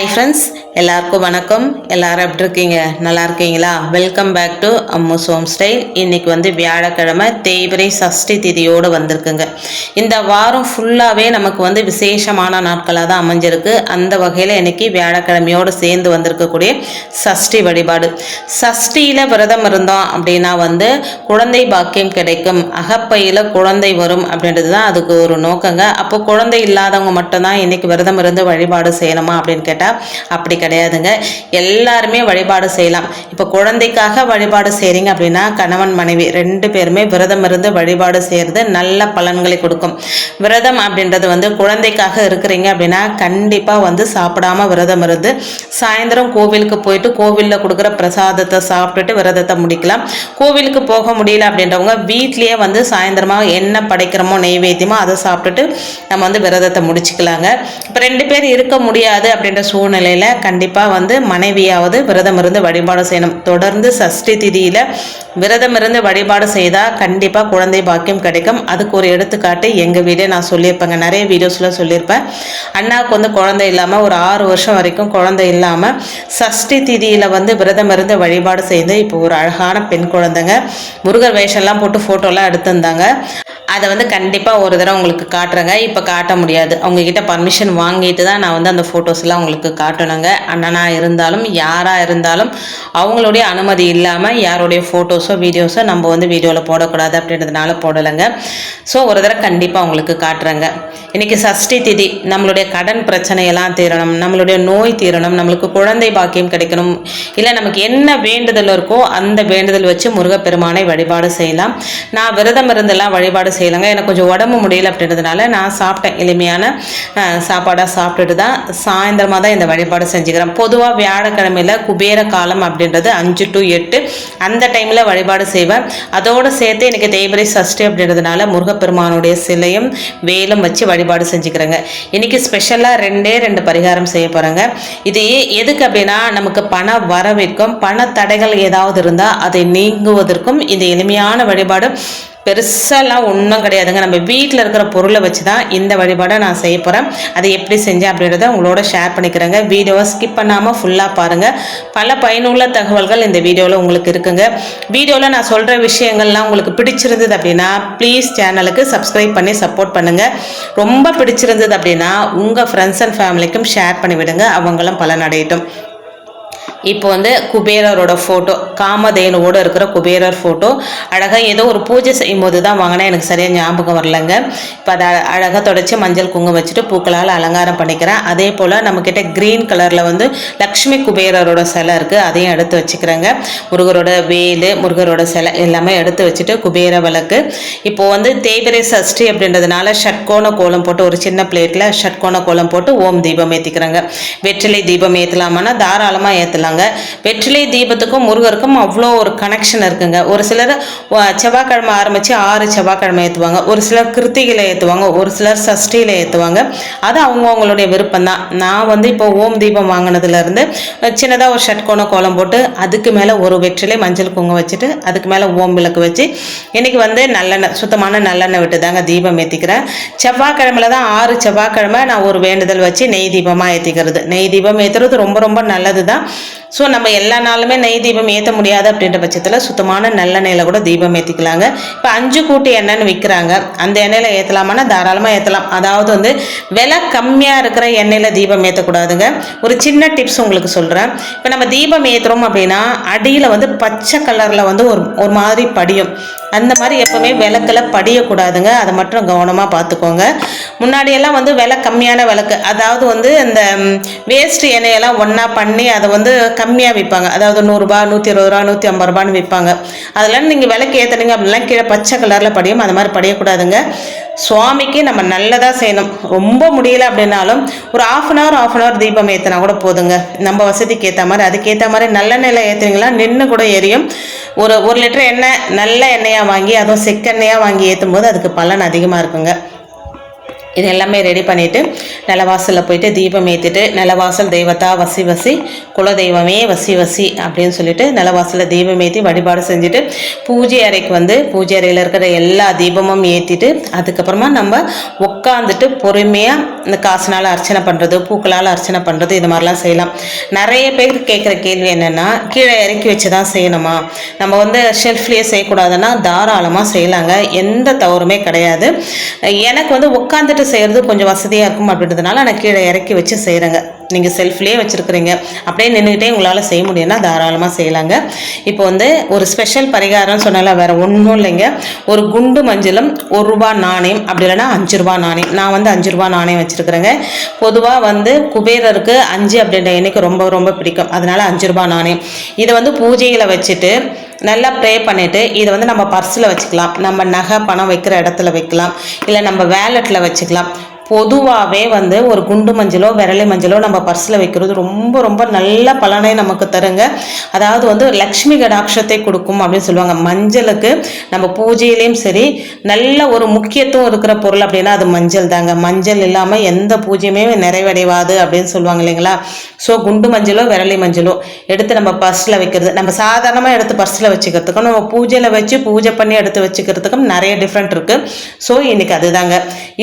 Hi friends எல்லாருக்கும் வணக்கம். எல்லாரும் எப்படி இருக்கீங்க? நல்லா இருக்கீங்களா? Welcome back to Ammu's home style இன்னைக்கு வந்து வியாழக்கிழமை தேய்பிரை சஷ்டி திதியோடு வந்திருக்குங்க. இந்த வாரம் ஃபுல்லாகவே நமக்கு வந்து விசேஷமான நாட்களாக தான் அமைஞ்சிருக்கு. அந்த வகையில் இன்னைக்கு வியாழக்கிழமையோடு சேர்ந்து வந்திருக்கக்கூடிய சஷ்டி வழிபாடு. சஷ்டியில் விரதம் இருந்தோம் அப்படின்னா வந்து குழந்தை பாக்கியம் கிடைக்கும். அகப்பையில் குழந்தை வரும் அப்படின்றது தான் அதுக்கு ஒரு நோக்கங்க. அப்போ குழந்தை இல்லாதவங்க மட்டும்தான் இன்னைக்கு விரதம் இருந்து வழிபாடு செய்யணுமா அப்படின்னு கேட்டால் அப்படி கிடையாதுங்க. எல்லாருமே வழிபாடு செய்யலாம். இப்போ குழந்தைக்காக வழிபாடு செய்கிறீங்க அப்படின்னா கணவன் மனைவி ரெண்டு பேருமே விரதம் இருந்து வழிபாடு செய்கிறது நல்ல பலன்களை கொடுக்கும். விரதம் அப்படின்றது வந்து குழந்தைக்காக இருக்கிறீங்க அப்படின்னா கண்டிப்பாக வந்து சாப்பிடாம விரதம் இருந்து சாயந்தரம் கோவிலுக்கு போயிட்டு கோவிலில் கொடுக்குற பிரசாதத்தை சாப்பிட்டுட்டு விரதத்தை முடிக்கலாம். கோவிலுக்கு போக முடியல அப்படின்றவங்க வீட்லேயே வந்து சாயந்தரமாக என்ன படைக்கிறோமோ நெய்வேத்தியமோ அதை சாப்பிட்டுட்டு நம்ம வந்து விரதத்தை முடிச்சுக்கலாங்க. இப்போ ரெண்டு பேர் இருக்க முடியாது அப்படின்ற சூழ்நிலையில் கண்டிப்பாக வந்து மனைவியாவது விரதம் இருந்து வழிபாடு செய்யணும். தொடர்ந்து சஷ்டி திதியில் விரதம் இருந்து வழிபாடு செய்தால் கண்டிப்பாக குழந்தை பாக்கியம் கிடைக்கும். அதுக்கு ஒரு எடுத்துக்காட்டு எங்கள் வீடே நான் சொல்லியிருப்பேங்க. நிறைய வீடியோஸில் சொல்லியிருப்பேன். அண்ணாவுக்கு வந்து குழந்தை இல்லாமல் ஒரு ஆறு வருஷம் வரைக்கும் குழந்தை இல்லாமல் சஷ்டி திதியில் வந்து விரதம் இருந்து வழிபாடு செய்து இப்போ ஒரு அழகான பெண் குழந்தைங்க. முருகர் வேஷம்லாம் போட்டு ஃபோட்டோலாம் எடுத்திருந்தாங்க. அதை வந்து கண்டிப்பாக ஒரு தடவை உங்களுக்கு காட்டுறேங்க. இப்போ காட்ட முடியாது. அவங்கக்கிட்ட பர்மிஷன் வாங்கிட்டு தான் நான் வந்து அந்த ஃபோட்டோஸ்லாம் உங்களுக்கு காட்டணுங்க. அண்ணனாக இருந்தாலும் யாராக இருந்தாலும் அவங்களுடைய அனுமதி இல்லாமல் யாருடைய ஃபோட்டோஸோ வீடியோஸோ நம்ம வந்து வீடியோவில் போடக்கூடாது அப்படின்றதுனால போடலைங்க. ஸோ ஒரு தடவை கண்டிப்பாக உங்களுக்கு காட்டுறேங்க. இன்றைக்கி சஷ்டி திதி நம்மளுடைய கடன் பிரச்சனையெல்லாம் தீரணும் நம்மளுடைய நோய் தீரணும் நம்மளுக்கு குழந்தை பாக்கியம் கிடைக்கணும். இல்லை நமக்கு என்ன வேண்டுதல் இருக்கோ அந்த வேண்டுதல் வச்சு முருகப்பெருமானை வழிபாடு செய்யலாம். நான் விரதம் இருந்தெல்லாம் வழிபாடு செய்யலைங்க. எனக்கு கொஞ்சம் உடம்பு முடியல அப்படின்றதுனால நான் சாப்பிட்டேன். எளிமையான சாப்பாடாக சாப்பிட்டுட்டு தான் சாயந்தரமாக தான் இந்த வழிபாடு தெரிஞ்சுக்கிறோம் பொதுவாக வியாழக்கிழமையில் குபேர காலம் அப்படின்றது அஞ்சு டு எட்டு. அந்த டைமில் வழிபாடு செய்வேன். அதோடு சேர்த்து எனக்கு தேய்பிரை சஷ்டி அப்படின்றதுனால முருகப்பெருமானுடைய சிலையும் வேலும் வச்சு வழிபாடு செஞ்சுக்கிறேங்க. இன்றைக்கி ஸ்பெஷலாக ரெண்டே ரெண்டு பரிகாரம் செய்ய போகிறேங்க இது எதுக்கு அப்படின்னா நமக்கு பண வரவிற்கும் பண தடைகள் ஏதாவது இருந்தால் அதை நீங்குவதற்கும் இந்த எளிமையான வழிபாடு பெருசாலாம் ஒன்றும் கிடையாதுங்க. நம்ம வீட்டில் இருக்கிற பொருளை வச்சு தான் இந்த வழிபாடை நான் செய்ய போகிறேன் அதை எப்படி செஞ்சேன் அப்படின்றத உங்களோட ஷேர் பண்ணிக்கிறேங்க. வீடியோவை ஸ்கிப் பண்ணாமல் ஃபுல்லாக பாருங்கள் பல பயனுள்ள தகவல்கள் இந்த வீடியோவில் உங்களுக்கு இருக்குங்க. வீடியோவில் நான் சொல்கிற விஷயங்கள்லாம் உங்களுக்கு பிடிச்சிருந்தது அப்படின்னா ப்ளீஸ் சேனலுக்கு சப்ஸ்கிரைப் பண்ணி சப்போர்ட் பண்ணுங்கள் ரொம்ப பிடிச்சிருந்தது அப்படின்னா உங்கள் ஃப்ரெண்ட்ஸ் அண்ட் ஃபேமிலிக்கும் ஷேர் பண்ணி விடுங்க அவங்களும் பலனடையட்டும். இப்போ வந்து குபேரரோட ஃபோட்டோ காமதேனுவோடு இருக்கிற குபேரர் ஃபோட்டோ அழகாக ஏதோ ஒரு பூஜை செய்யும் போது தான் வாங்கினேன் எனக்கு சரியாக ஞாபகம் வரலங்க. இப்போ அதை அழகாக தொடச்சி மஞ்சள் குங்குமம் வச்சுட்டு பூக்களால் அலங்காரம் பண்ணிக்கிறேன். அதே போல் நம்மக்கிட்ட க்ரீன் கலரில் வந்து லக்ஷ்மி குபேரரோட சிலை இருக்குது அதையும் எடுத்து வச்சுக்கிறேங்க. முருகரோட வேலு முருகரோட சிலை எல்லாமே எடுத்து வச்சுட்டு குபேர விளக்கு. இப்போது வந்து தேய்பிரை சஷ்டி அப்படின்றதுனால ஷட்கோண கோலம் போட்டு ஒரு சின்ன பிளேட்டில் ஷட்கோண கோலம் போட்டு ஓம் தீபம் ஏற்றிக்கிறாங்க வெற்றிலை தீபம் ஏற்றலாமான்னா தாராளமாக ஏற்றலாம் சொல்கிறாங்க வெற்றிலை தீபத்துக்கும் முருகருக்கும் அவ்வளோ ஒரு கனெக்ஷன் இருக்குங்க. ஒரு சிலர் செவ்வாய்க்கிழமை ஆரம்பித்து ஆறு செவ்வாய்க்கிழமை ஏற்றுவாங்க ஒரு சிலர் கிருத்திகையில் ஏற்றுவாங்க ஒரு சிலர் சஷ்டியில் ஏற்றுவாங்க அது அவங்கவுங்களுடைய விருப்பம் தான் நான் வந்து இப்போ ஓம் தீபம் வாங்கினதுலேருந்து சின்னதாக ஒரு ஷட்கோண கோலம் போட்டு அதுக்கு மேலே ஒரு வெற்றிலை மஞ்சள் குங்குமம் வச்சுட்டு அதுக்கு மேலே ஓம் விளக்கு வச்சு இன்றைக்கி வந்து நல்லெண்ணெய் சுத்தமான நல்லெண்ணெய் விட்டு தாங்க தீபம் ஏற்றிக்கிறேன் செவ்வாய்க்கிழமையில் தான் ஆறு செவ்வாய்க்கிழமை நான் ஒரு வேண்டுதல் வச்சு நெய் தீபமாக ஏற்றிக்கிறது நெய் தீபம் ஏற்றுறது ரொம்ப ரொம்ப நல்லது தான் ஸோ நம்ம எல்லா நாளுமே நெய் தீபம் ஏற்ற முடியாது அப்படின்ற பட்சத்தில் சுத்தமான நல்லெண்ணெயில் கூட தீபம் ஏற்றிக்கலாங்க இப்போ அஞ்சு கூட்டு எண்ணெய்னு விற்கிறாங்க அந்த எண்ணெயில் ஏற்றலாமான்னா தாராளமாக ஏற்றலாம் அதாவது வந்து விலை கம்மியாக இருக்கிற எண்ணெயில் தீபம் ஏற்றக்கூடாதுங்க ஒரு சின்ன டிப்ஸ் உங்களுக்கு சொல்கிறேன் இப்போ நம்ம தீபம் ஏற்றுறோம் அப்படின்னா அடியில் வந்து பச்சை கலரில் வந்து ஒரு ஒரு மாதிரி படியும். அந்த மாதிரி எப்போவுமே விளக்கில் படியக்கூடாதுங்க. அதை மட்டும் கவனமாக பார்த்துக்கோங்க. முன்னாடியெல்லாம் வந்து விலை கம்மியான விளக்கு. அதாவது வந்து இந்த வேஸ்ட் எண்ணெயெல்லாம் ஒன்றா பண்ணி அதை வந்து கம்மியாக விற்பாங்க. அதாவது நூறுரூபா நூற்றி இருபது ரூபா நூற்றி ஐம்பது ரூபான்னு விற்பாங்க. அதெல்லாம் நீங்கள் விலைக்கு ஏற்றுனீங்க அப்படிலாம் கீழே பச்சை கலரில் படியும். அது மாதிரி படியக்கூடாதுங்க. சுவாமிக்கு நம்ம நல்லதாக செய்யணும். ரொம்ப முடியல அப்படின்னாலும் ஒரு half an hour half an hour தீபம் ஏற்றினா கூட போதுங்க. நம்ம வசதிக்கு ஏற்ற மாதிரி அதுக்கேற்ற மாதிரி நல்ல நிலை ஏற்றுனீங்களா நின்று கூட எரியும். ஒரு ஒரு லிட்டர் எண்ணெய் நல்ல எண்ணெயாக வாங்கி அதுவும் செக்கெண்ணெயாக வாங்கி ஏற்றும் போது அதுக்கு பலன் அதிகமாக இருக்குங்க. இது எல்லாமே ரெடி பண்ணிவிட்டு நிலவாசலில் போயிட்டு தீபம் ஏற்றிட்டு நிலவாசல் தெய்வத்தா வசி வசி குலதெய்வமே வசி வசி அப்படின்னு சொல்லிட்டு நிலவாசலில் தீபம் ஏற்றி வழிபாடு செஞ்சுட்டு பூஜை அறைக்கு வந்து பூஜை அறையில் இருக்கிற எல்லா தீபமும் ஏற்றிட்டு அதுக்கப்புறமா நம்ம உட்காந்துட்டு பொறுமையாக இந்த காசுனால் அர்ச்சனை பண்ணுறது பூக்களால் அர்ச்சனை பண்ணுறது இது மாதிரிலாம் செய்யலாம். நிறைய பேர் கேட்குற கேள்வி என்னென்னா கீழே இறக்கி வச்சு தான் செய்யணுமா? நம்ம வந்து ஷெல்ஃப்லேயே செய்யக்கூடாதுன்னா தாராளமாக செய்யலாங்க. எந்த தவறுமே கிடையாது. எனக்கு வந்து உட்காந்துட்டு செய்கிறது கொஞ்சம் வசதியாக இருக்கும் அப்படின்றதுனால நான் கீழே இறக்கி வச்சு செய்கிறேங்க நீங்கள் செல்ஃப்லேயே வச்சுருக்குறீங்க. அப்படியே நின்றுக்கிட்டே உங்களால் செய்ய முடியும்னா தாராளமாக செய்யலாங்க. இப்போ வந்து ஒரு ஸ்பெஷல் பரிகாரம்னு சொன்னால வேறு ஒன்றும் இல்லைங்க. ஒரு குண்டு மஞ்சளும் ஒரு ரூபா நாணயம் அப்படி இல்லைன்னா அஞ்சு ரூபா நாணயம். நான் வந்து அஞ்சு ரூபா நாணயம் வச்சுருக்குறேங்க. பொதுவாக வந்து குபேரருக்கு அஞ்சு அப்படின்ற எண்ணிக்கை ரொம்ப ரொம்ப பிடிக்கும். அதனால அஞ்சு ரூபா நாணயம். இதை வந்து பூஜையில் வச்சுட்டு நல்லா ப்ரே பண்ணிவிட்டு இதை வந்து நம்ம பர்ஸில் வச்சுக்கலாம். நம்ம நகை பணம் வைக்கிற இடத்துல வைக்கலாம். இல்லை நம்ம வேலெட்டில் வச்சுக்கலாம். பொதுவாகவே வந்து ஒரு குண்டு மஞ்சளோ விரலி மஞ்சளோ நம்ம பர்ஸில் வைக்கிறது ரொம்ப ரொம்ப நல்ல பலனை நமக்கு தருங்க. அதாவது வந்து லக்ஷ்மி கடாட்சத்தை கொடுக்கும் அப்படின்னு சொல்லுவாங்க. மஞ்சளுக்கு நம்ம பூஜையிலையும் சரி நல்ல ஒரு முக்கியத்துவம் இருக்கிற பொருள் அப்படின்னா அது மஞ்சள் தாங்க. மஞ்சள் இல்லாமல் எந்த பூஜையுமே நிறைவடைவாது அப்படின்னு சொல்லுவாங்க இல்லைங்களா? ஸோ குண்டு மஞ்சளோ விரலி மஞ்சளோ எடுத்து நம்ம பர்ஸில் வைக்கிறது. நம்ம சாதாரணமாக எடுத்து பர்ஸில் வச்சுக்கிறதுக்கும் நம்ம பூஜையில் வச்சு பூஜை பண்ணி எடுத்து வச்சுக்கிறதுக்கும் நிறைய டிஃப்ரெண்ட் இருக்குது ஸோ இன்றைக்கி அதுதாங்க.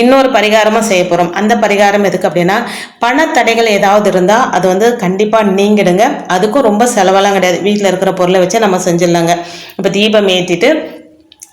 இன்னொரு பரிகாரமாக செய்ய போகிறோம் அந்த பரிகாரம் எதுக்கு அப்படின்னா பணத்தடைகள் ஏதாவது இருந்தால் அது வந்து கண்டிப்பாக நீங்கிடுங்க. அதுக்கும் ரொம்ப செலவெல்லாம் கிடையாது. வீட்டில் இருக்கிற பொருளை வச்சு நம்ம செஞ்சிடலாங்க. இப்போ தீபம் ஏற்றிட்டு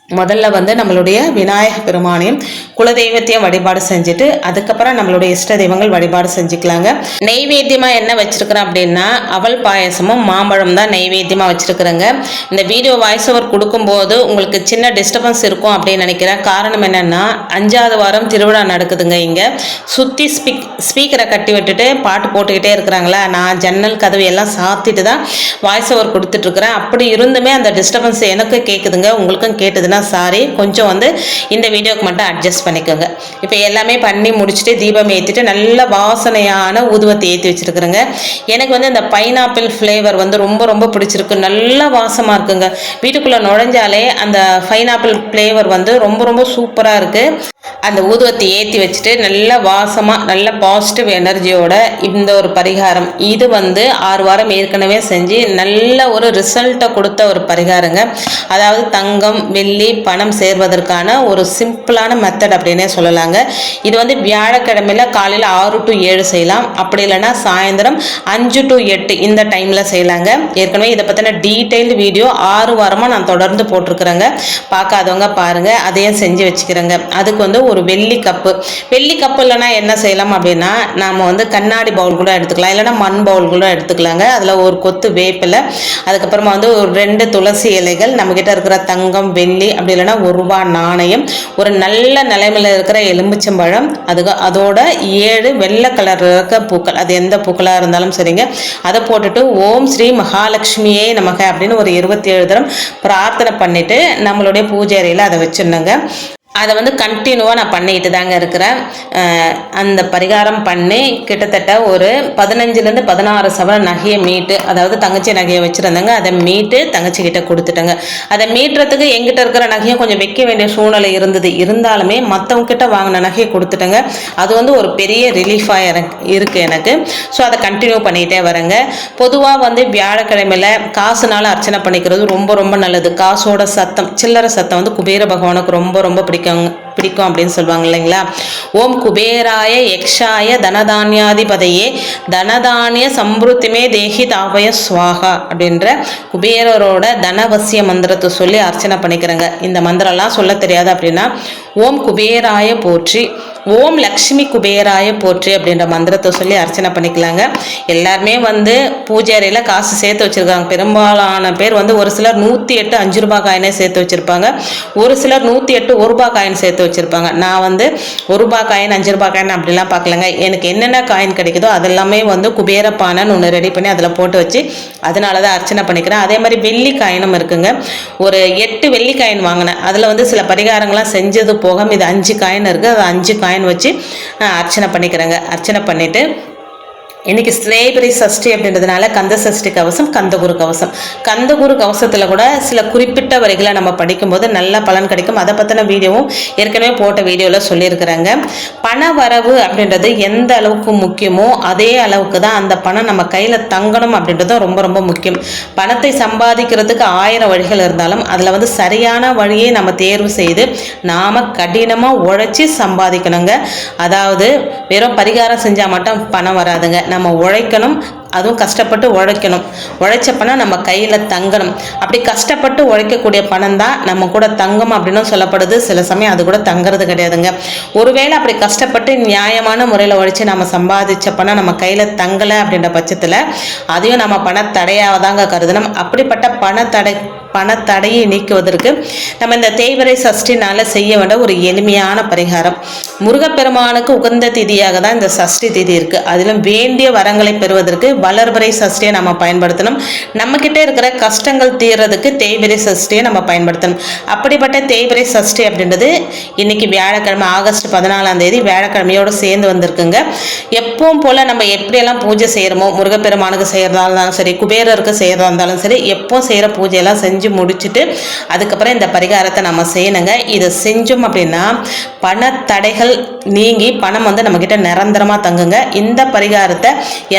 முதல்ல வந்து நம்மளுடைய விநாயக பெருமானையும் குலதெய்வத்தையும் வழிபாடு செஞ்சுட்டு அதுக்கப்புறம் நம்மளுடைய இஷ்ட தெய்வங்கள் வழிபாடு செஞ்சுக்கலாங்க. நெய்வேத்தியமாக என்ன வச்சுருக்கிறேன் அப்படின்னா அவல் பாயசமும் மாம்பழம் தான் நெய்வேத்தியமாக வச்சுருக்குறேங்க. இந்த வீடியோ வாய்ஸ் ஓவர் கொடுக்கும்போது உங்களுக்கு சின்ன டிஸ்டர்பன்ஸ் இருக்கும் அப்படின்னு நினைக்கிறேன். காரணம் என்னென்னா அஞ்சாவது வாரம் திருவிழா நடக்குதுங்க இங்கே. சுற்றி ஸ்பீக் ஸ்பீக்கரை கட்டி விட்டுட்டு பாட்டு போட்டுக்கிட்டே இருக்கிறாங்களா? நான் ஜன்னல் கதவு எல்லாம் சாத்திட்டு தான் வாய்ஸ் ஓவர் கொடுத்துட்ருக்குறேன் அப்படி இருந்துமே அந்த டிஸ்டர்பன்ஸ் எனக்கு கேட்குதுங்க உங்களுக்கும் கேட்டுதுன்னா சாரி கொஞ்சம் வந்து இந்த வீடியோக்கு மட்டும் அட்ஜஸ்ட் பண்ணிக்கோங்க. இப்போ எல்லாமே பண்ணி முடிச்சுட்டு தீபம் ஏற்றிட்டு நல்ல வாசனையான ஊதுவத்தை ஏற்றி வச்சுருக்குறேங்க. எனக்கு வந்து இந்த பைனாப்பிள் ஃப்ளேவர் வந்து ரொம்ப ரொம்ப பிடிச்சிருக்கு. நல்ல வாசமாக இருக்குங்க. வீட்டுக்குள்ளே நுழைஞ்சாலே அந்த பைனாப்பிள் ஃப்ளேவர் வந்து ரொம்ப ரொம்ப சூப்பராக இருக்குது அந்த ஊதுவத்தை ஏற்றி வச்சுட்டு நல்ல வாசமாக நல்ல பாசிட்டிவ் எனர்ஜியோட இந்த ஒரு பரிகாரம். இது வந்து ஆறு வாரம் ஏற்கனவே செஞ்சு நல்ல ஒரு ரிசல்ட்டை கொடுத்த ஒரு பரிகாரங்க. அதாவது தங்கம் வெள்ளி பணம் சேர்வதற்கான ஒரு சிம்பிளான மெத்தட் அப்படின்னே சொல்லலாங்க. இது வந்து வியாழக்கிழமையில் காலையில் ஆறு டு ஏழு செய்யலாம். அப்படி இல்லைன்னா சாயந்தரம் அஞ்சு டு எட்டு இந்த டைமில் செய்யலாங்க. ஏற்கனவே இதை பற்றின டீட்டெயில்டு வீடியோ ஆறு வாரமாக நான் தொடர்ந்து போட்டிருக்கிறேங்க. பார்க்காதவங்க பாருங்கள் அதையும் செஞ்சு வச்சுக்கிறேங்க. அதுக்கு வந்து ஒரு வெள்ளி கப்பு. வெள்ளி கப்பு இல்லைன்னா என்ன செய்யலாம் அப்படின்னா நாம் வந்து கண்ணாடி பவுல் கூட எடுத்துக்கலாம். இல்லைன்னா மண் பவுல் கூட எடுத்துக்கலாங்க. அதில் ஒரு கொத்து வேப்பில். அதுக்கப்புறமா வந்து ஒரு ரெண்டு துளசி இலைகள். நம்மக்கிட்ட இருக்கிற தங்கம் வெள்ளி அப்படி இல்லைன்னா ஒரு ரூபா நாணயம் ஒரு நல்ல நிலைமையில் இருக்கிற எலுமிச்சம்பழம் அதுக்கு அதோட ஏழு வெள்ளை கலரில் இருக்க பூக்கள் அது எந்த பூக்களாக இருந்தாலும் சரிங்க. அதை போட்டுட்டு ஓம் ஸ்ரீ மகாலட்சுமியே நமக அப்படின்னு ஒரு இருபத்தி ஏழு தரம் பிரார்த்தனை பண்ணிவிட்டு நம்மளுடைய பூஜை அறையில் அதை வச்சிடணுங்க. அதை வந்து கண்டினியூவாக நான் பண்ணிக்கிட்டு தாங்க இருக்கிறேன். அந்த பரிகாரம் பண்ணி கிட்டத்தட்ட ஒரு பதினஞ்சுலேருந்து பதினாறு சவரன் நகையை மீட்டு அதாவது தங்கச்சி நகையை வச்சுருந்தாங்க. அதை மீட்டு தங்கச்சிக்கிட்ட கொடுத்துட்டேங்க. அதை மீட்டுறதுக்கு எங்கிட்ட இருக்கிற நகையும் கொஞ்சம் வைக்க வேண்டிய சூழ்நிலை இருந்தது. இருந்தாலுமே மற்றவங்கிட்ட வாங்கின நகையை கொடுத்துட்டேங்க. அது வந்து ஒரு பெரிய ரிலீஃபாக எனக்கு இருக்குது எனக்கு. ஸோ அதை கண்டினியூ பண்ணிகிட்டே வரேங்க. பொதுவாக வந்து வியாழக்கிழமையில் காசுனால அர்ச்சனை பண்ணிக்கிறது ரொம்ப ரொம்ப நல்லது. காசோட சத்தம் சில்லறை சத்தம் வந்து குபேர பகவானுக்கு ரொம்ப ரொம்ப பிடிக்கும். பிடிக்கும் அப்படின்னு சொல்லுவாங்க இல்லைங்களா? ஓம் குபேராய யக்ஷாய தனதானியாதிபதையே தனதானிய சம்ருத்திமே தேகி தாபய சுவாகா அப்படின்ற குபேரரோட தனவசிய மந்திரத்தை சொல்லி அர்ச்சனை பண்ணிக்கிறேங்க. இந்த மந்திரம்லாம் சொல்ல தெரியாது அப்படின்னா ஓம் குபேராய போற்றி ஓம் லக்ஷ்மி குபேராய போற்றி அப்படின்ற மந்திரத்தை சொல்லி அர்ச்சனை பண்ணிக்கலாங்க. எல்லாருமே வந்து பூஜை அறையில் காசு சேர்த்து வச்சுருக்காங்க. பெரும்பாலான பேர் வந்து ஒரு சிலர் நூற்றி எட்டு அஞ்சு ரூபா காயினே சேர்த்து வச்சுருப்பாங்க. ஒரு சிலர் நூற்றி எட்டு ஒரு ரூபாய் காயின் சேர்த்து வச்சுருப்பாங்க. நான் வந்து ஒரு ரூபா காயின் அஞ்சு ரூபாய் காயின் அப்படிலாம் பார்க்கலங்க. எனக்கு என்னென்ன காயின் கிடைக்குதோ அதெல்லாமே வந்து குபேர பானைன்னு ஒன்று ரெடி பண்ணி அதில் போட்டு வச்சு அதனால தான் அர்ச்சனை பண்ணிக்கிறேன். அதே மாதிரி வெள்ளி காயினும் இருக்குங்க. ஒரு எட்டு வெள்ளி காயின் வாங்கினேன். அதில் வந்து சில பரிகாரங்கள்லாம் செஞ்சது போக இது அஞ்சு காயின் இருக்குது அது அஞ்சு காயின் வச்சு அர்ச்சனை பண்ணிக்கிறேங்க. அர்ச்சனை பண்ணிவிட்டு இன்னைக்கு ஸ்லேபரி சஷ்டி அப்படின்றதுனால கந்த சஷ்டி கவசம் கந்தகுரு கவசம். கந்தகுரு கவசத்தில் கூட சில குறிப்பிட்ட வரிகளை நம்ம படிக்கும்போது நல்ல பலன் கிடைக்கும். அதை பற்றின வீடியோவும் ஏற்கனவே போட்ட வீடியோவில் சொல்லியிருக்கிறாங்க. பண வரவு அப்படின்றது எந்த அளவுக்கு முக்கியமோ அதே அளவுக்கு தான் அந்த பணம் நம்ம கையில் தங்கணும் அப்படின்றதும் ரொம்ப ரொம்ப முக்கியம். பணத்தை சம்பாதிக்கிறதுக்கு ஆயிரம் வழிகள் இருந்தாலும் அதில் வந்து சரியான வழியை நம்ம தேர்வு செய்து நாம் கடினமாக உழைச்சி சம்பாதிக்கணுங்க. அதாவது வெறும் பரிகாரம் செஞ்சால் மட்டும் பணம் வராதுங்க. நம்ம உழைக்கணும் அதுவும் கஷ்டப்பட்டு உழைக்கணும். உழைச்ச பணம் நம்ம கையில் தங்கணும். அப்படி கஷ்டப்பட்டு உழைக்கக்கூடிய பணம் தான் நம்ம கூட தங்கம் அப்படின்னு சொல்லப்படுது. சில சமயம் அது கூட தங்குறது கிடையாதுங்க. ஒருவேளை அப்படி கஷ்டப்பட்டு நியாயமான முறையில் உழைச்சி நம்ம சம்பாதிச்ச பணம் நம்ம கையில் தங்கலை அப்படின்ற பட்சத்தில் அதையும் நம்ம பணத்தடையாக தாங்க கருதணும். அப்படிப்பட்ட பணத்தடை பணத்தடையை நீக்குவதற்கு நம்ம இந்த தேய்வரை சஷ்டினால செய்ய வேண்டிய ஒரு எளிமையான பரிகாரம். முருகப்பெருமானுக்கு உகந்த திதியாக தான் இந்த சஷ்டி திதி இருக்கு. அதிலும் வேண்டிய வரங்களை பெறுவதற்கு வளர்வரை சஷ்டியை நம்ம பயன்படுத்தணும். நம்மக்கிட்ட இருக்கிற கஷ்டங்கள் தீர்றதுக்கு தேய்பிரை சஷ்டியை நம்ம பயன்படுத்தணும். அப்படிப்பட்ட தேய்பிரை சஷ்டி அப்படின்றது இன்னைக்கு வியாழக்கிழமை ஆகஸ்ட் பதினாலாம் தேதி வியாழக்கிழமையோடு சேர்ந்து வந்திருக்குங்க. எப்பவும் போல் நம்ம எப்படியெல்லாம் பூஜை செய்கிறோமோ முருகப்பெருமானுக்கு செய்கிறதா இருந்தாலும் சரி குபேரருக்கு செய்கிறதா இருந்தாலும் சரி எப்போ செய்கிற பூஜையெல்லாம் செஞ்சு முடிச்சுட்டு அதுக்கப்புறம் இந்த பரிகாரத்தை நம்ம செய்யணுங்க. இதை செஞ்சோம் அப்படின்னா பணத்தடைகள் நீங்கி பணம் வந்து நம்மக்கிட்ட நிரந்தரமாக தங்குங்க. இந்த பரிகாரத்தை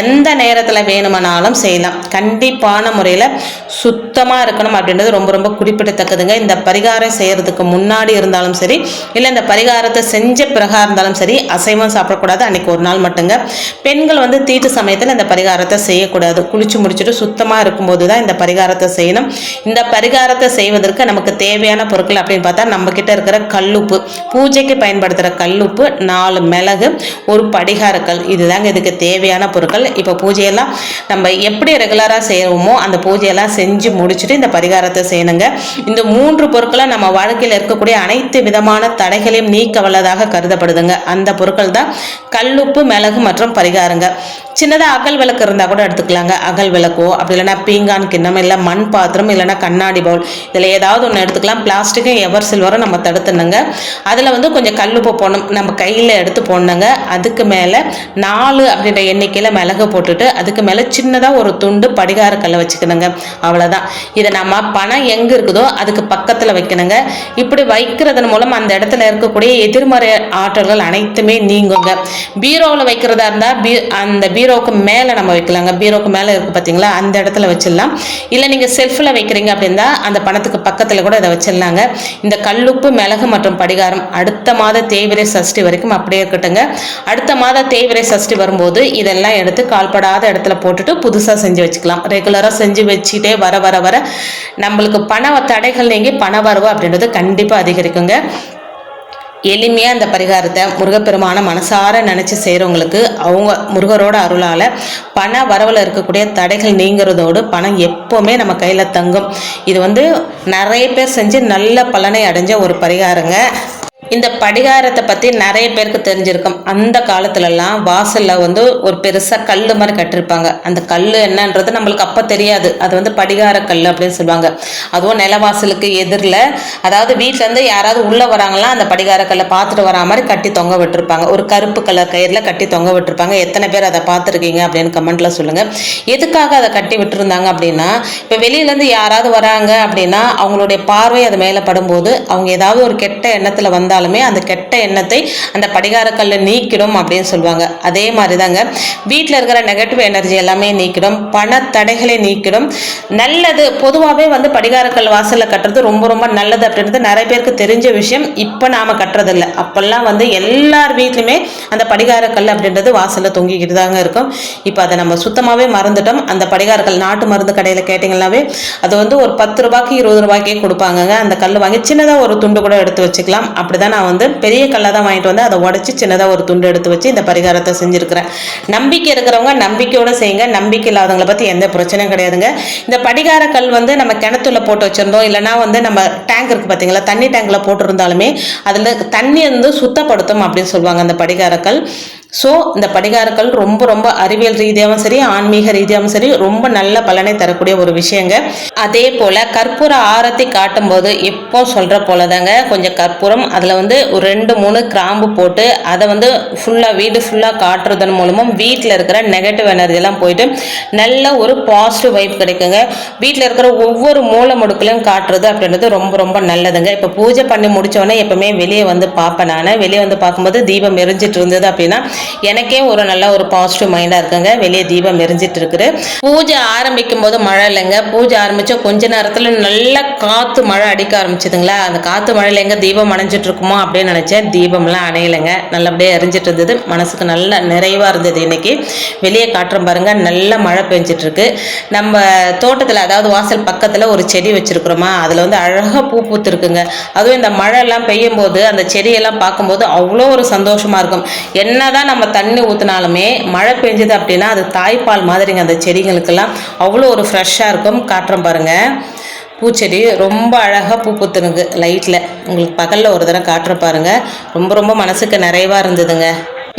எந்த நேரத்தில் வேணுமானாலும் செய்யலாம். கண்டிப்பான முறையில் சுத்தமாக இருக்கணும் அப்படின்றது ரொம்ப ரொம்ப குறிப்பிடத்தக்கதுங்க. இந்த பரிகாரம் செய்கிறதுக்கு முன்னாடி இருந்தாலும் சரி இல்லை இந்த பரிகாரத்தை செஞ்ச பிறகா இருந்தாலும் சரி அசைவம் சாப்பிடக்கூடாது. அன்றைக்கி ஒரு நாள் மட்டுங்க. பெண்கள் வந்து தீட்டு சமயத்தில் இந்த பரிகாரத்தை செய்யக்கூடாது. குளிச்சு முடிச்சுட்டு சுத்தமாக இருக்கும்போது தான் இந்த பரிகாரத்தை செய்யணும். இந்த பரிகாரத்தை செய்வதற்கு நமக்கு தேவையான பொருட்கள் அப்படின்னு பார்த்தா நம்மக்கிட்ட இருக்கிற கல்லுப்பு பூஜைக்கு பயன்படுத்துகிற கல்லுப்பு நாலு மிளகு ஒரு படிகாரக்கல். இதுதாங்க இதுக்கு தேவையான பொருட்கள். இப்போ பூஜையில் பூஜையெல்லாம் நம்ம எப்படி ரெகுலராக செய்வோமோ அந்த பூஜையெல்லாம் செஞ்சு முடிச்சுட்டு இந்த பரிகாரத்தை செய்யணுங்க. இந்த மூன்று பொருட்களை நம்ம வாழ்க்கையில் இருக்கக்கூடிய அனைத்து விதமான தடைகளையும் நீக்க வல்லதாக கருதப்படுதுங்க. அந்த பொருட்கள் தான் கல்லுப்பு மிளகு மற்றும் பரிகாரங்க. சின்னதாக அகல் விளக்கு இருந்தால் கூட எடுத்துக்கலாங்க. அகல் விளக்கோ அப்படி இல்லைன்னா பீங்கான் கிண்ணம் இல்லை மண் பாத்திரம் இல்லைன்னா கண்ணாடி பவுல். இதில் ஏதாவது ஒன்று எடுத்துக்கலாம். பிளாஸ்டிக்கும் எவர் சில்வரும் நம்ம தடுத்துனுங்க அதில் வந்து கொஞ்சம் கல்லுப்பு போடணும். நம்ம கையில் எடுத்து போடணுங்க. அதுக்கு மேலே நாலு அப்படின்ற எண்ணிக்கையில் மிளகு போட்டுட்டு அதுக்கு மேலே சின்னதாக ஒரு துண்டு படிகார கல்லை வச்சுக்கணுங்க. அவ்வளோதான் இதை நம்ம பணம் எங்கே இருக்குதோ அதுக்கு பக்கத்தில் வைக்கணுங்க. இப்படி வைக்கிறதன் மூலம் அந்த இடத்துல இருக்கக்கூடிய எதிர்மறை ஆற்றல்கள் அனைத்துமே நீங்குங்க. பீரோவில் வைக்கிறதா இருந்தால் பீ அந்த பீரோவுக்கு மேலே நம்ம வைக்கலாங்க. பீரோவுக்கு மேலே இருக்குது பார்த்தீங்களா அந்த இடத்துல வச்சிடலாம். இல்லை நீங்கள் செல்ஃபில் வைக்கிறீங்க அப்படின்னா அந்த பணத்துக்கு பக்கத்தில் கூட இதை வச்சிடலாங்க. இந்த கல்லுப்பு மிளகு மற்றும் படிகாரம் அடுத்த மாத தேய்விரை சஷ்டி வரைக்கும் அப்படியே இருக்கட்டுங்க அடுத்த மாத தேய்விரை சஷ்டி வரும்போது இதெல்லாம் எடுத்து கால்படாத இடத்துல போட்டுட்டு புதுசாக செஞ்சு வச்சுக்கலாம். ரெகுலராக செஞ்சு வச்சுட்டே வர வர வர நம்மளுக்கு பண தடைகள் நீங்கி பண வரவு அப்படின்றது கண்டிப்பாக அதிகரிக்குங்க. எளிமையாக அந்த பரிகாரத்தை முருகப்பெருமான மனசார நினச்சி செய்கிறவங்களுக்கு அவங்க முருகரோட அருளால் பண வரவில் இருக்கக்கூடிய தடைகள் நீங்கிறதோடு பணம் எப்போவுமே நம்ம கையில் தங்கும். இது வந்து நிறைய பேர் செஞ்சு நல்ல பலனை அடைஞ்ச ஒரு பரிகாரங்க. இந்த படிகாரத்தை பற்றி நிறைய பேருக்கு தெரிஞ்சிருக்கும். அந்த காலத்துலலாம் வாசலில் வந்து ஒரு பெருசாக கல் மாதிரி கட்டிருப்பாங்க. அந்த கல் என்னன்றது நம்மளுக்கு அப்போ தெரியாது. அது வந்து படிகார கல் அப்படின்னு சொல்லுவாங்க. அதுவும் நிலவாசலுக்கு எதிரில். அதாவது வீட்டிலேருந்து யாராவது உள்ளே வராங்களா அந்த படிகார கல்லை பார்த்துட்டு வரா மாதிரி கட்டி தொங்க விட்டுருப்பாங்க. ஒரு கருப்பு கலர் கயிறில் கட்டி தொங்க விட்டுருப்பாங்க. எத்தனை பேர் அதை பார்த்துருக்கீங்க அப்படின்னு கமெண்ட்டில் சொல்லுங்கள் எதுக்காக அதை கட்டி விட்டுருந்தாங்க அப்படின்னா இப்போ வெளியிலேருந்து யாராவது வராங்க அப்படின்னா அவங்களுடைய பார்வை அது மேலே படும்போது அவங்க ஏதாவது ஒரு கெட்ட எண்ணத்தில் வந்தால் இருந்தாலுமே அந்த கெட்ட எண்ணத்தை அந்த படிகாரக்கல்ல நீக்கிடும் அப்படின்னு சொல்லுவாங்க. அதே மாதிரி தாங்க வீட்டில் இருக்கிற நெகட்டிவ் எனர்ஜி எல்லாமே நீக்கிடும் பண தடைகளை நீக்கிடும். நல்லது பொதுவாகவே வந்து படிகாரக்கல் வாசலில் கட்டுறது ரொம்ப ரொம்ப நல்லது அப்படின்றது நிறைய பேருக்கு தெரிஞ்ச விஷயம். இப்போ நாம் கட்டுறதில்ல. அப்போல்லாம் வந்து எல்லார் வீட்லையுமே அந்த படிகாரக்கல் அப்படின்றது வாசலில் தொங்கிக்கிட்டு தாங்க இருக்கும். இப்போ அதை நம்ம சுத்தமாகவே மறந்துட்டோம். அந்த படிகாரக்கல் நாட்டு மருந்து கடையில் கேட்டிங்கன்னாவே அது வந்து ஒரு பத்து ரூபாய்க்கு இருபது ரூபாய்க்கே கொடுப்பாங்கங்க. அந்த கல் வாங்கி சின்னதாக ஒரு துண்டு கூட எடுத்து வச்சுக்கலாம். அப்படி தான் நான் வந்து பெரிய கல்லை தான் வாங்கிட்டு வந்து அதை உடச்சி சின்னதாக ஒரு துண்டு எடுத்து வச்சு இந்த பரிகாரத்தை செஞ்சுருக்கிறேன். நம்பிக்கை இருக்கிறவங்க நம்பிக்கையோடு செய்யுங்க. நம்பிக்கை இல்லாதவங்களை பற்றி எந்த பிரச்சனையும் கிடையாதுங்க. இந்த படிகார கல் வந்து நம்ம கிணத்துல போட்டு வச்சுருந்தோம். இல்லைனா வந்து நம்ம டேங்க் இருக்குது பார்த்தீங்களா தண்ணி டேங்கில் போட்டிருந்தாலுமே அதில் தண்ணி வந்து சுத்தப்படுத்தும் அப்படின்னு சொல்லுவாங்க அந்த படிகாரக்கல் ஸோ இந்த படிகாரங்கள் ரொம்ப ரொம்ப அறிவியல் ரீதியாகவும் சரி ஆன்மீக ரீதியாகவும் சரி ரொம்ப நல்ல பலனை தரக்கூடிய ஒரு விஷயங்க. அதே போல் கற்பூர ஆரத்தி காட்டும்போது எப்போ சொல்கிற போல தாங்க கொஞ்சம் கற்பூரம் அதில் வந்து ஒரு ரெண்டு மூணு கிராம்பு போட்டு அதை வந்து ஃபுல்லாக வீடு ஃபுல்லாக காட்டுறதன் மூலமும் வீட்டில் இருக்கிற நெகட்டிவ் எனர்ஜிலாம் போயிட்டு நல்ல ஒரு பாசிட்டிவ் வைப் கிடைக்குங்க. வீட்டில் இருக்கிற ஒவ்வொரு மூலை முடுக்கலையும் காட்டுறது அப்படின்றது ரொம்ப ரொம்ப நல்லதுங்க. இப்போ பூஜை பண்ணி முடித்தோடனே எப்பவுமே வெளியே வந்து பார்ப்பேன் நான். வெளியே வந்து பார்க்கும்போது தீபம் எரிஞ்சிட்டு இருந்தது அப்படின்னா எனக்கே ஒரு நல்ல ஒரு பாசிட்டிவ் மைண்டாக இருக்குங்க. வெளியே தீபம் எரிஞ்சிட்டு இருக்குது. பூஜை ஆரம்பிக்கும் போது மழை இல்லைங்க. பூஜை ஆரம்பிச்ச கொஞ்ச நேரத்தில் நல்ல காற்று மழை அடிக்க ஆரம்பிச்சதுங்களா? அந்த காற்று மழையில் எங்கே தீபம் அணைஞ்சிட்டு இருக்குமோ அப்படின்னு நினச்சேன். தீபம்லாம் அணையலைங்க. நல்லபடியாக எரிஞ்சிட்டு இருந்தது. மனசுக்கு நல்ல நிறைவாக இருந்தது இன்னைக்கு. வெளியே காட்டுறோம் பாருங்க. நல்ல மழை பெஞ்சிட்டு இருக்கு. நம்ம தோட்டத்தில் அதாவது வாசல் பக்கத்தில் ஒரு செடி வச்சிருக்கிறோமா? அதில் வந்து அழகாக பூ பூத்துருக்குங்க. அதுவும் இந்த மழை எல்லாம் பெய்யும் போது அந்த செடியெல்லாம் பார்க்கும்போது அவ்வளோ ஒரு சந்தோஷமா இருக்கும். என்னதான் நம்ம தண்ணி ஊற்றினாலுமே மழை பெஞ்சது அப்படின்னா அது தாய்ப்பால் மாதிரிங்க அந்த செடிங்களுக்கெல்லாம் அவ்வளோ ஒரு ஃப்ரெஷ்ஷாக இருக்கும். காட்டுறோம் பாருங்க. பூச்செடி ரொம்ப அழகாக பூ பூத்துனுங்க லைட்டில் உங்களுக்கு பகலில் ஒரு தடவை காட்டுற பாருங்கள் ரொம்ப ரொம்ப மனசுக்கு நிறைவாக இருந்ததுங்க.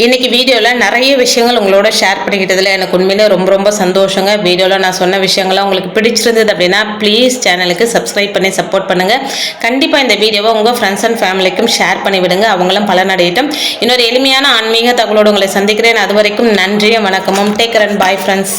இன்னைக்கு வீடியோவில் நிறைய விஷயங்கள் உங்களோட ஷேர் பண்ணிக்கிட்டதில் எனக்கு உண்மையிலே ரொம்ப ரொம்ப சந்தோஷங்க. வீடியோவில் நான் சொன்ன விஷயங்கள்லாம் உங்களுக்கு பிடிச்சிருந்தது அப்படின்னா ப்ளீஸ் சேனலுக்கு சப்ஸ்கிரைப் பண்ணி சப்போர்ட் பண்ணுங்கள் கண்டிப்பாக இந்த வீடியோவை உங்கள் ஃப்ரெண்ட்ஸ் அண்ட் ஃபேமிலிக்கும் ஷேர் பண்ணி விடுங்க. அவங்களும் பலனடையட்டும் இன்னொரு எளிமையான ஆன்மீக தகவலோடு உங்களை சந்திக்கிறேன். அது வரைக்கும் நன்றியும் வணக்கமும் டேக் ரன் பாய் ஃப்ரெண்ட்ஸ்